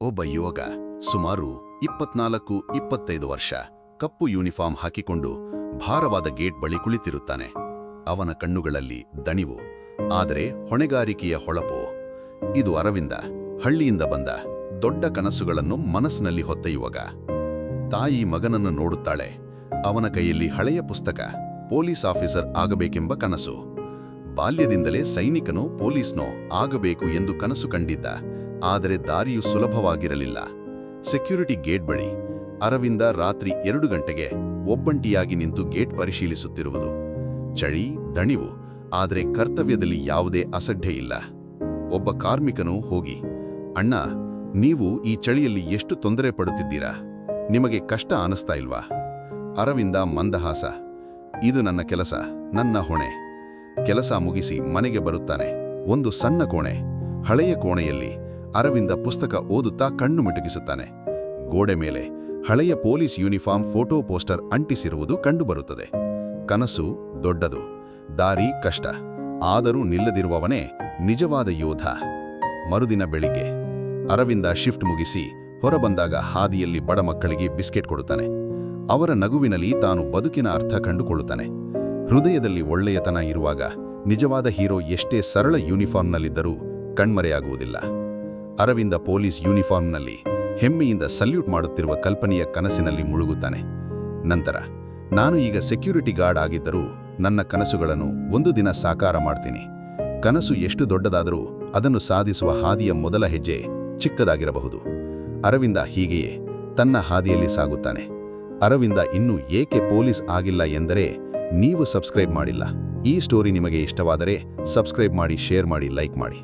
ಒಬ್ಬ ಯುವಕ ಸುಮಾರು ಇಪ್ಪತ್ನಾಲ್ಕು, ಇಪ್ಪತ್ತೈದು ವರ್ಷ ಕಪ್ಪು ಯೂನಿಫಾರ್ಮ್ ಹಾಕಿಕೊಂಡು ಭಾರವಾದ ಗೇಟ್ ಬಳಿ ಕುಳಿತಿರುತ್ತಾನೆ. ಅವನ ಕಣ್ಣುಗಳಲ್ಲಿ ದಣಿವು, ಆದರೆ ಹೊಣೆಗಾರಿಕೆಯ ಹೊಳಪು. ಇದು ಅರವಿಂದ, ಹಳ್ಳಿಯಿಂದ ಬಂದ ದೊಡ್ಡ ಕನಸುಗಳನ್ನು ಮನಸ್ಸಿನಲ್ಲಿ ಹೊತ್ತ ಯುವಕ. ತಾಯಿ ಮಗನನ್ನು ನೋಡುತ್ತಾಳೆ. ಅವನ ಕೈಯಲ್ಲಿ ಹಳೆಯ ಪುಸ್ತಕ, ಪೊಲೀಸ್ ಆಫೀಸರ್ ಆಗಬೇಕೆಂಬ ಕನಸು. ಬಾಲ್ಯದಿಂದಲೇ ಸೈನಿಕನೋ ಪೊಲೀಸ್ನೋ ಆಗಬೇಕು ಎಂದು ಕನಸು ಕಂಡಿದ್ದ ಆದರೆ ದಾರಿಯು ಸುಲಭವಾಗಿರಲಿಲ್ಲ. ಸೆಕ್ಯೂರಿಟಿ ಗೇಟ್ ಬಳಿ ಅರವಿಂದ ರಾತ್ರಿ ಎರಡು ಗಂಟೆಗೆ ಒಬ್ಬಂಟಿಯಾಗಿ ನಿಂತು ಗೇಟ್ ಪರಿಶೀಲಿಸುತ್ತಿರುವುದು. ಚಳಿ, ದಣಿವು, ಆದರೆ ಕರ್ತವ್ಯದಲ್ಲಿ ಯಾವುದೇ ಅಸಡ್ಡೆ ಇಲ್ಲ. ಒಬ್ಬ ಕಾರ್ಮಿಕನು ಹೋಗಿ, ಅಣ್ಣ, ನೀವು ಈ ಚಳಿಯಲ್ಲಿ ಎಷ್ಟು ತೊಂದರೆ ಪಡುತ್ತಿದ್ದೀರಾ? ನಿಮಗೆ ಕಷ್ಟ ಅನಿಸ್ತಾ ಇಲ್ವಾ? ಅರವಿಂದ ಮಂದಹಾಸ, ಇದು ನನ್ನ ಕೆಲಸ, ನನ್ನ ಹೊಣೆ. ಕೆಲಸ ಮುಗಿಸಿ ಮನೆಗೆ ಬರುತ್ತಾನೆ. ಒಂದು ಸಣ್ಣ ಕೋಣೆ, ಹಳೆಯ ಕೋಣೆಯಲ್ಲಿ ಅರವಿಂದ ಪುಸ್ತಕ ಓದುತ್ತಾ ಕಣ್ಣು ಮಿಟುಕಿಸುತ್ತಾನೆ. ಗೋಡೆ ಮೇಲೆ ಹಳೆಯ ಪೊಲೀಸ್ ಯೂನಿಫಾರ್ಮ್ ಫೋಟೋ ಪೋಸ್ಟರ್ ಅಂಟಿಸಿರುವುದು ಕಂಡುಬರುತ್ತದೆ. ಕನಸು ದೊಡ್ಡದು, ದಾರಿ ಕಷ್ಟ, ಆದರೂ ನಿಲ್ಲದಿರುವವನೇ ನಿಜವಾದ ಯೋಧ. ಮರುದಿನ ಬೆಳಿಗ್ಗೆ ಅರವಿಂದ ಶಿಫ್ಟ್ ಮುಗಿಸಿ ಹೊರಬಂದಾಗ ಹಾದಿಯಲ್ಲಿ ಬಡ ಮಕ್ಕಳಿಗೆ ಬಿಸ್ಕೆಟ್ ಕೊಡುತ್ತಾನೆ. ಅವರ ನಗುವಿನಲ್ಲಿ ತಾನು ಬದುಕಿನ ಅರ್ಥ ಕಂಡುಕೊಳ್ಳುತ್ತಾನೆ. ಹೃದಯದಲ್ಲಿ ಒಳ್ಳೆಯತನ ಇರುವಾಗ ನಿಜವಾದ ಹೀರೋ ಎಷ್ಟೇ ಸರಳ ಯೂನಿಫಾರ್ಮ್ನಲ್ಲಿದ್ದರೂ ಕಣ್ಮರೆಯಾಗುವುದಿಲ್ಲ. ಅರವಿಂದ ಪೊಲೀಸ್ ಯೂನಿಫಾರ್ಮ್ನಲ್ಲಿ ಹೆಮ್ಮೆಯಿಂದ ಸಲ್ಯೂಟ್ ಮಾಡುತ್ತಿರುವ ಕಲ್ಪನೆಯ ಕನಸಿನಲ್ಲಿ ಮುಳುಗುತ್ತಾನೆ. ನಂತರ, ನಾನು ಈಗ ಸೆಕ್ಯೂರಿಟಿ ಗಾರ್ಡ್ ಆಗಿದ್ದರೂ ನನ್ನ ಕನಸುಗಳನ್ನು ಒಂದು ದಿನ ಸಾಕಾರ ಮಾಡ್ತೀನಿ. ಕನಸು ಎಷ್ಟು ದೊಡ್ಡದಾದರೂ ಅದನ್ನು ಸಾಧಿಸುವ ಹಾದಿಯ ಮೊದಲ ಹೆಜ್ಜೆ ಚಿಕ್ಕದಾಗಿರಬಹುದು. ಅರವಿಂದ ಹೀಗೆಯೇ ತನ್ನ ಹಾದಿಯಲ್ಲಿ ಸಾಗುತ್ತಾನೆ. ಅರವಿಂದ ಇನ್ನೂ ಏಕೆ ಪೊಲೀಸ್ ಆಗಿಲ್ಲ ಎಂದರೆ ನೀವು ಸಬ್ಸ್ಕ್ರೈಬ್ ಮಾಡಿಲ್ಲ. ಈ ಸ್ಟೋರಿ ನಿಮಗೆ ಇಷ್ಟವಾದರೆ ಸಬ್ಸ್ಕ್ರೈಬ್ ಮಾಡಿ, ಶೇರ್ ಮಾಡಿ, ಲೈಕ್ ಮಾಡಿ.